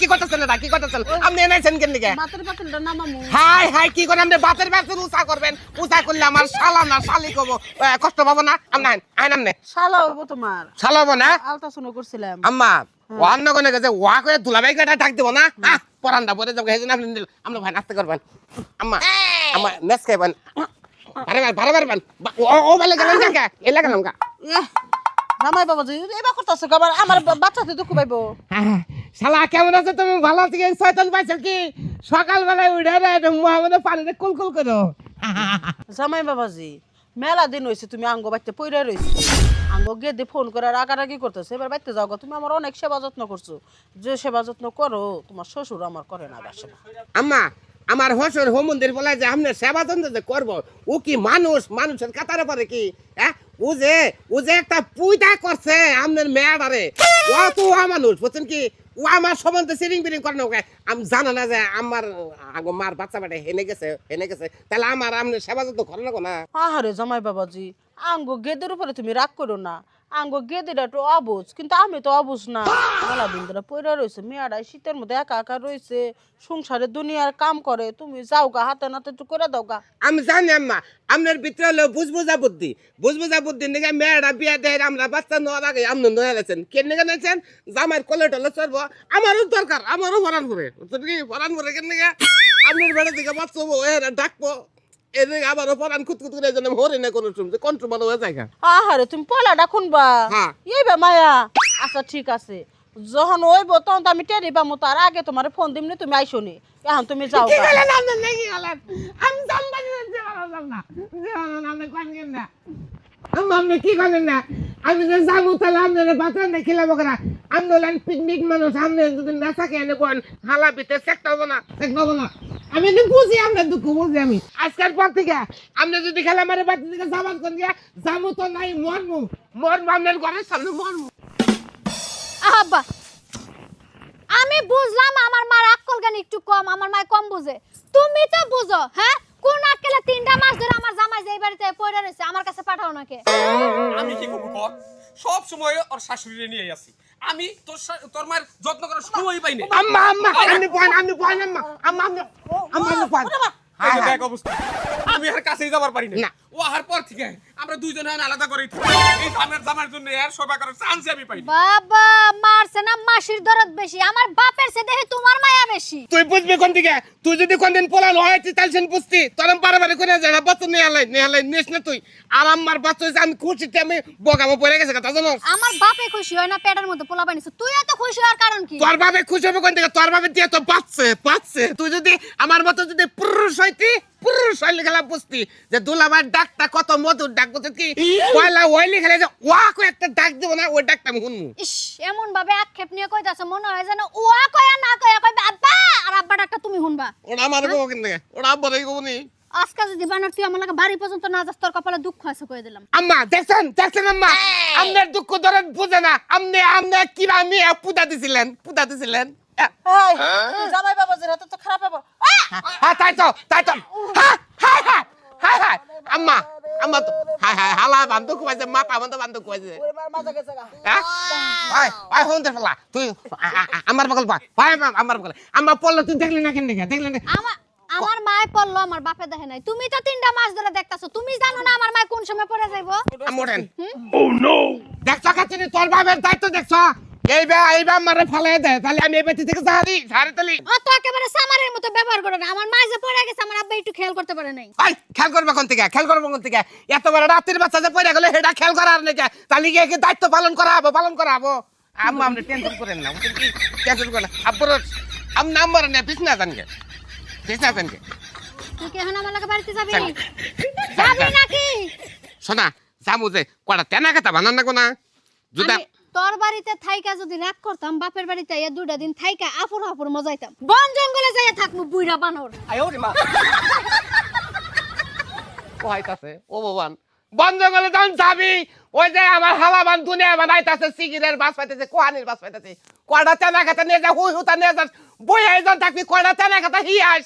কি করতেছেন কি করতেছেন আপনি এনেছেন কেন হাই হাই কি করে আপনি বাতের বাতের উঁচা করবেন উঁচা করলে আমার শালা না শালি কব কষ্ট পাবো না আপনি আইন আপনি শালা হইব তোমার শালাবো না আলট্রাসাউন্ড করছিলাম আম্মা অন্য কোনো গেছে ওয়া করে দুলাভাই কাটা ডাক দিব না আহ, পরানটা পরে যাব হেজন আপনি আমরা ভাই নাস্তে করবেন আম্মা আম্মা নেস খাইবেন আরে ভাই ভালো পারবেন ও ভালো গেলেন কাকা এলা গেলাম এহ, জামাই বাবাজি এবার করতেছে আবার আমার বা- বাচ্চাতে দুঃখ পাইবো। শালা কেমন আছে তুমি? ভালো আছো শয়তান পাইছো কি? সকালবেলায় উঠে রে মোহাম্মদ পানিতে কুলকুল করো। জামাই বাবাজি মেলা দিন হয়েছে তুমি আঙ্গ বাইতে পইরা রয়েছে আঙ্গ গেদে ফোন করে রাগারাগি করতেছে। এবার বাইতে যাও তুমি আমার অনেক সেবা যত্ন করছ। যে সেবা যত্ন করো তোমার শ্বশুর আমার করে না বাসে আম্মা আমার হসর হোমন্দির বলে যে আপনি সেবা যন্ত্র যে করব ও কি মানুষ? মানুষের কাতারে পারে কি? হ্যাঁ? ও যে ও যে একটা পুইতা করছে আপনার মেয়াদারে ও তো ও মানুষ, বুঝছেন কি? ও আমার সম্বন্ধে সিরিং বিরিং করে ওকে। আমি জানা না যে আমার, আগো মার বাচ্চা বেটে হেনে গেছে হেনে গেছে। তাহলে আমার আপনার সেবা যত করে না? আহারে জামাই বাবাজি, আঙ্গো গেদের উপরে তুমি রাগ করো না। আঙ্গ গেদিটা একটু অবুঝ কিন্তু আমি তো অবুজ না। মেলা দিন ধরে পইরা রয়েছে মেয়েরাই শীতের মধ্যে একা একা রয়েছে সংসারে দুনিয়ার কাম করে, তুমি যাও গা, হাতে নাতে একটু করে দাও গা। আমি জানি আম্মা আপনার ভিতরে হলো বুঝবুঝা বুদ্ধি। বুঝবুঝা বুদ্ধি নিকে মেয়েরা বিয়া দেয়, আমরা বাচ্চা নেওয়ার আগে আপনি নয়া গেছেন কেন নিকে নিয়েছেন? জামাইয়ের কলে টলে চলবো আমারও দরকার, আমারও ভরান করে কি? ভরান করে কেন আপনার বেড়া দিকে বাচ্চা ডাকবো। এদিকে আবারও পরান খুঁতখুত করে যেন হরে না কোনো সময় কন্ট্রোল হয়ে যায় আহারে তুমি পলাটা খুনবা? হ্যাঁ। এইবা মায়া। আচ্ছা ঠিক আছে। যখন ওইব তখন তো আমি টেরি পামু তার আগে তোমার ফোন দিমনি তুমি আইসো নি। এখন তুমি যাও আমি কোন কি করেন না? আমি যে যাব তাহলে আপনার বাচ্চা না খেলাবো করা আমি পিকনিক মানুষ আপনি যদি না থাকে এনে হালা বিতে সেক্ট হব না সেক্ট হব না। আমি তো বুঝি আপনার দুঃখ বুঝি আমি। আজকের পর থেকে আপনি যদি খেলা মারে বাচ্চা থেকে গিয়া যাব তো নাই মরমু। মরমু আপনার ঘরের সামনে মরমু। আব্বা আমি বুঝলাম আমার মার আক্কল জ্ঞান একটু কম আমার মায় কম বুঝে। তুমি তো বুঝো হ্যাঁ? কোন আক্কেলে তিনটা মাস ধরে আমার জামাই যে বাড়িতে পড়ে রয়েছে আমার কাছে পাঠাও নাকি? আমি কি করব কর? সব সময় ওর শাশুড়ি নিয়ে আসি আমি তোর তোর মায়ের যত্ন করার সময় পাই না আম্মা আম্মা আপনি পয়েন আপনি পয়েন আম্মা আম্মা। আপনি আম্মা আপনি পয়েন এই যে দেখ অবস্থা। আমি আর কাছেই যাবার পারি না। না। ও আহার পর থেকে আমরা দুইজনে আলাদা থাকি। এই জামের জামার জন্য এর সবাই করার চান্স আমি পাই বাবা মারছে না মাসির দরদ বেশি। আমার বাপের সে দেখে তোমার মায়া বেশি। তুই বুঝবি কোন দিকে? তুই যদি কোনদিন পোলান হয় তুই তাহলে বুঝতি। তোর বারবার করে যারা বাচ্চা নিয়ে আলাই নিয়ে আলাই নিস না তুই। আর আমার বাচ্চা হয়েছে আমি খুশিতে আমি বগামো পড়ে গেছে কথা জানো আমার বাপে খুশি হয় না পেটের মধ্যে পোলা বানিয়েছে। তুই এত খুশি হওয়ার কারণ কি? তোর ভাবে খুশি হবে কোন দিকে? তোর ভাবে দিয়ে তো পাচ্ছে পাচ্ছে। তুই যদি আমার মতো যদি পুরুষ হইতি পুরুষ হইলে খেলা বুঝতি। যে দুলাবার ডাকটা কত মধুর ডাক বুঝছিস কি? পয়লা ওইলি খেলে যে ওয়া করে একটা ডাক দিব না ওই ডাকটা আমি শুনব। ইস এমন ভাবে আক্ষেপ নিয়ে কইতাছে মনে হয় যেন ওয়া কয়া না কয়া কইবে আব্বা আর আব্বা ডাকটা তুমি শুনবা। ওরা আমার গো কেন ওরা আব্বার এই গো নি। আজকে যদি বানার তুই আমার বাড়ি পর্যন্ত না যাস তোর কপালে দুঃখ আছে কয়ে দিলাম। আম্মা দেখছেন? দেখছেন আম্মা? আপনার দুঃখ ধরেন বুঝে না। আপনি আপনি কি আমি পুদা দিছিলেন পুদা দিছিলেন। জামাই বাবাজির হাতে তো খারাপ হব হ্যাঁ তাই তো তাই তো। হ্যাঁ হ্যাঁ হ্যাঁ হ্যাঁ হ্যাঁ। আম্মা আম্মা তো হ্যাঁ হ্যাঁ হালা বান্ধব কুমাইছে মা পাবন্ধ বান্ধব মাথা গেছে গা। হ্যাঁ? হন দে ফেলা তুই আমার বগল পা ভাই আমার বগল আম্মা পড়ল তুই দেখলি না কেন দেখলি না আমার আমার মায় পড়ল আমার বাপে দেখে নাই। তুমি তো তিনটা মাস ধরে দেখতাছো। তুমি জানো না আমার মায় কোন সময় পড়ে যাইবো? মোড়েন দেখছ কাছে তোর বাবার দায়িত্ব দেখছ? এইবা এইবা আমারে ফালাই দে তাহলে আমি এই বেটি থেকে সাহারি সাহারি তালি। ও তো একেবারে সামারের মতো ব্যবহার করে না আমার মা যে পড়ে গেছে আমার আব্বা একটু খেয়াল করতে পারে নাই। ভাই খেয়াল করবে কোন থেকে খেয়াল করবে কোন থেকে? এত বড় রাতের বাচ্চা যে পড়ে গেলে সেটা খেয়াল করার নাকি? তাহলে গিয়ে কি দায়িত্ব পালন করা হব পালন করা হব? আম্মা আপনি টেনশন করেন না বুঝছেন কি? টেনশন করেন না। আব্বুর আম নাম্বার নেই বিছনা জানকে বিছনা জানকে তুই কি এখন আমার লাগে বাড়িতে যাবি? যাবি নাকি? শোনা জামু যে কটা তেনা কথা বানান না? কোনা আমি তোর বাড়িতে থাইকা যদি রাগ করতাম, বাপের বাড়িতে ইয়া দুটা দিন থাইকা আফুর আফুর মজাইতাম বন জঙ্গলে যাইয়া থাকব বুইরা বানর। কহাইতাছে ও ভগবান। বন জঙ্গলে যখন যাবি, ওই যে আমার হালা বান দুনিয়া বানাইতাছে, সিগিরের বাস পাইতেছে, কোহানির বাস পাইতেছে। কয়টা তেনা কথা নিয়ে যা, হুই হুতা নিয়ে যাস বই আইজন থাকবি, কয়টা তেনা কথা হি আস